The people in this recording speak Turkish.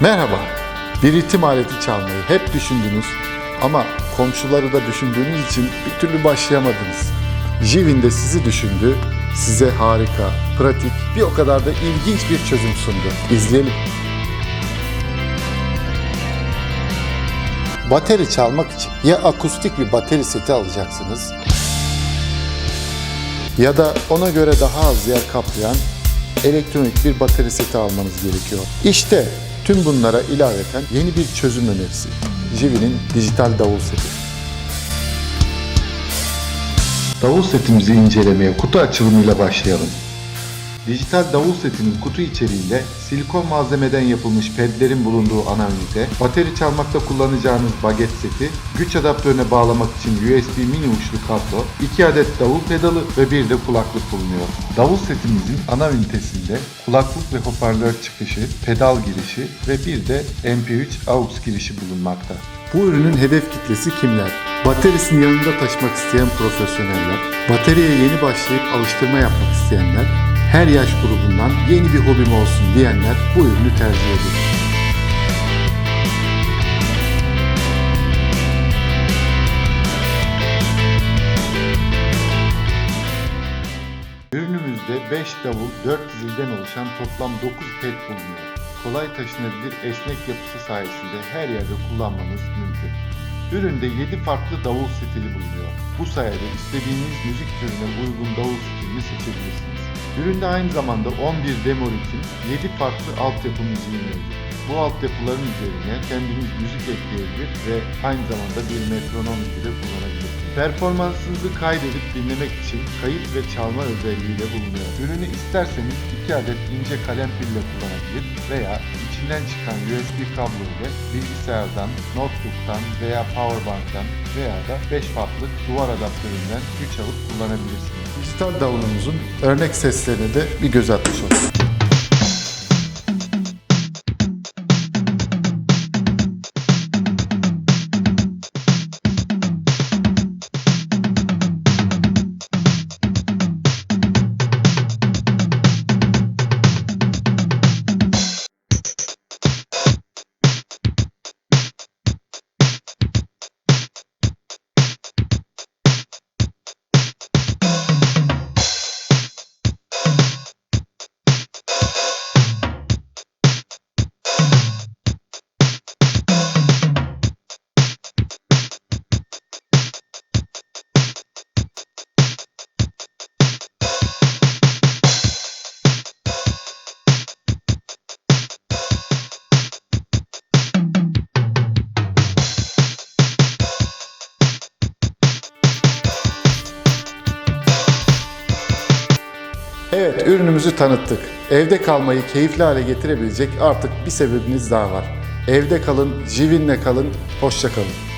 Merhaba. Bir ritim aleti çalmayı hep düşündünüz ama komşuları da düşündüğünüz için bir türlü başlayamadınız. Jivin de sizi düşündü, size harika, pratik, bir o kadar da ilginç bir çözüm sundu. İzleyelim. Bateri çalmak için ya akustik bir bateri seti alacaksınız ya da ona göre daha az yer kaplayan elektronik bir bateri seti almanız gerekiyor. İşte tüm bunlara ilaveten yeni bir çözüm önerisi. Jivi'nin dijital davul seti. Davul setimizi incelemeye kutu açılımıyla başlayalım. Dijital davul setinin kutu içeriğinde silikon malzemeden yapılmış pedlerin bulunduğu ana ünite, bateri çalmakta kullanacağınız baget seti, güç adaptörüne bağlamak için USB mini uçlu kablo, 2 adet davul pedalı ve bir de kulaklık bulunuyor. Davul setimizin ana ünitesinde kulaklık ve hoparlör çıkışı, pedal girişi ve bir de MP3 AUX girişi bulunmakta. Bu ürünün hedef kitlesi kimler? Baterisini yanında taşımak isteyen profesyoneller, bataryaya yeni başlayıp alıştırma yapmak isteyenler, her yaş grubundan yeni bir hobim olsun diyenler bu ürünü tercih ediyor. Ürünümüzde 5 davul, 4 zilden oluşan toplam 9 ped bulunuyor. Kolay taşınabilir esnek yapısı sayesinde her yerde kullanmanız mümkün. Üründe 7 farklı davul stili bulunuyor. Bu sayede istediğiniz müzik türüne uygun davul stilini seçebilirsiniz. Üründe aynı zamanda 11 demo ritim, 7 farklı altyapı müziği mevcut. Bu altyapıların üzerine kendiniz müzik ekleyebilir ve aynı zamanda bir metronom gibi de kullanabilirsiniz. Performansınızı kaydedip dinlemek için kayıt ve çalma özelliği de bulunuyor. Ürünü isterseniz 2 adet ince kalem pille kullanabilir veya içinden çıkan USB kablo ile bilgisayardan, notebook'tan veya powerbank'tan veya da 5 wattlık duvar adaptöründen güç alıp kullanabilirsiniz. Dijital davulumuzun örnek seslerine de bir göz atmış olduk. Evet, ürünümüzü tanıttık. Evde kalmayı keyifli hale getirebilecek artık bir sebebiniz daha var. Evde kalın, jivinle kalın, hoşça kalın.